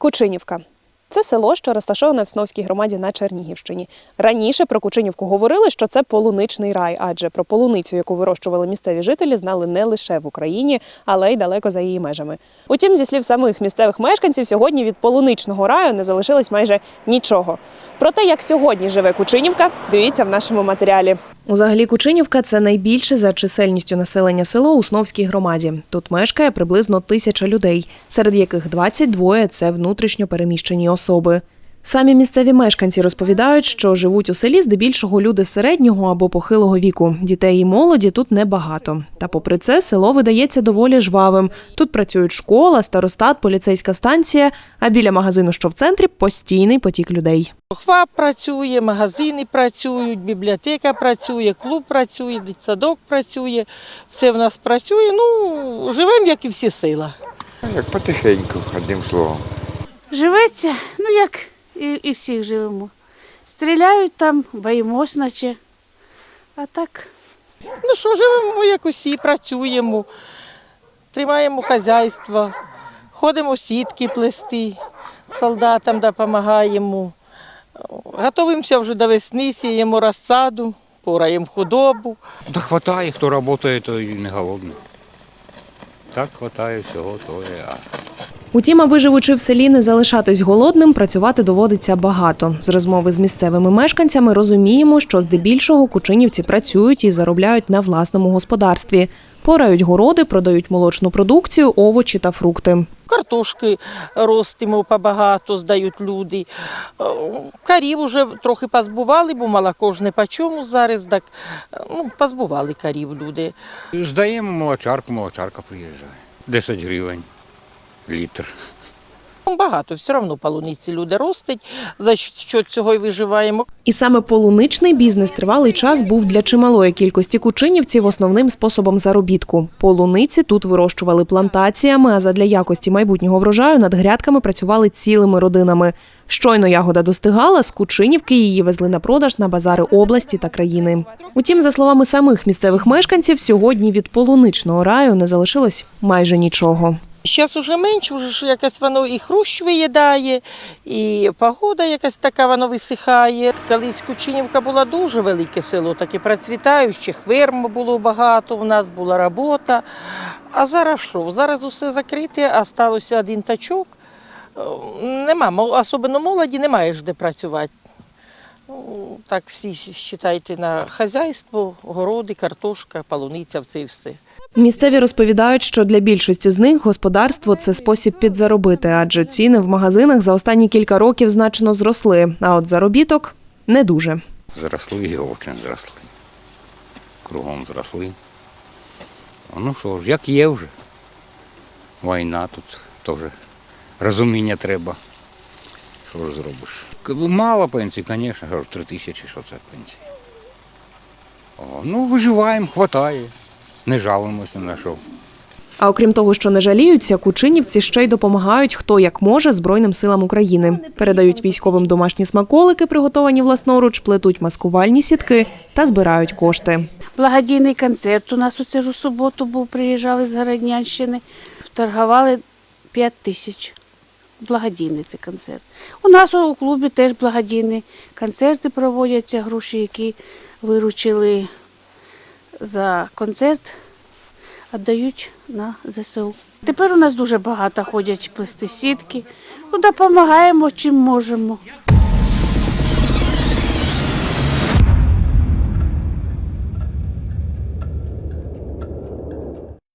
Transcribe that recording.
Кучинівка. Це село, що розташоване в Сновській громаді на Чернігівщині. Раніше про Кучинівку говорили, що це полуничний рай, адже про полуницю, яку вирощували місцеві жителі, знали не лише в Україні, але й далеко за її межами. Утім, зі слів самих місцевих мешканців, сьогодні від полуничного раю не залишилось майже нічого. Про те, як сьогодні живе Кучинівка, дивіться в нашому матеріалі. Узагалі Кучинівка це найбільше за чисельністю населення село у Сновській громаді. Тут мешкає приблизно тисяча людей, серед яких 22 – це внутрішньо переміщені особи. Самі місцеві мешканці розповідають, що живуть у селі здебільшого люди середнього або похилого віку. Дітей і молоді тут небагато. Та попри це, село видається доволі жвавим. Тут працюють школа, старостат, поліцейська станція, а біля магазину, що в центрі, постійний потік людей. ХВАП працює, магазини працюють, бібліотека працює, клуб працює, дитсадок працює. Все в нас працює. Ну, живемо, як і всі села. Як потихеньку, одним словом. Живеться, ну як і, і всіх живемо. Стріляють там, боїмось, наче. А так, Ну що, живемо як усі, працюємо, тримаємо хазяйство, ходимо сітки плести, солдатам допомагаємо. Готуємося вже до весни, сіємо розсаду, пораємо худобу. Да хватає, хто працює, то і не голодний. Так хватає всього, то є. Утім, аби живучи в селі не залишатись голодним, працювати доводиться багато. З розмови з місцевими мешканцями розуміємо, що здебільшого кучинівці працюють і заробляють на власному господарстві. Порають городи, продають молочну продукцію, овочі та фрукти. Картошки ростимо побагато, здають люди. Е, Корів вже трохи позбували, бо молоко ж не по чому зараз, так ну, позбували корів люди. здаємо молочарку, молочарка приїжджає. 10 гривень літр. Ну, Багато, все одно полуниці люди ростять, за що цього й виживаємо. І саме полуничний бізнес тривалий час був для чималої кількості кучинівців основним способом заробітку. Полуниці тут вирощували плантаціями, а задля якості майбутнього врожаю над грядками працювали цілими родинами. Щойно ягода достигала, з Кучинівки її везли на продаж на базари області та країни. Утім, за словами самих місцевих мешканців, сьогодні від полуничного раю не залишилось майже нічого. Зараз уже менше, вже ж якось воно і хрущ виїдає, і погода якась така, воно висихає. Колись Кучинівка була дуже велике село, таке процвітаюче, ферм було багато, у нас була робота. А зараз що? Зараз усе закрите, а сталося один тачок. Е, Нема, особливо молоді немає ж де працювати. Ну, Так всі вважайте на хазяйство, городи, картошка, полуниця, це і все. Місцеві розповідають, що для більшості з них господарство це спосіб підзаробити, адже ціни в магазинах за останні кілька років значно зросли. А от заробіток не дуже. Зросли і дуже зросли. Кругом зросли. Ну що ж, як є вже. Війна тут теж розуміння треба. Що ж зробиш? Мало пенсій, звісно, три тисячі, що це пенсія. Ну, виживаємо, хватає. Не жалуємося на що. А окрім того, що не жаліються, кучинівці ще й допомагають хто як може Збройним силам України. Передають військовим домашні смаколики, приготовані власноруч, плетуть маскувальні сітки та збирають кошти. благодійний концерт у нас оце ж у суботу був, приїжджали з Городнянщини, торгували 5 тисяч. Благодійний це концерт. У нас у клубі теж благодійні концерти проводяться, гроші, які виручили за концерт, віддають на ЗСУ. Тепер у нас дуже багато ходять плести сітки. Ну, допомагаємо чим можемо.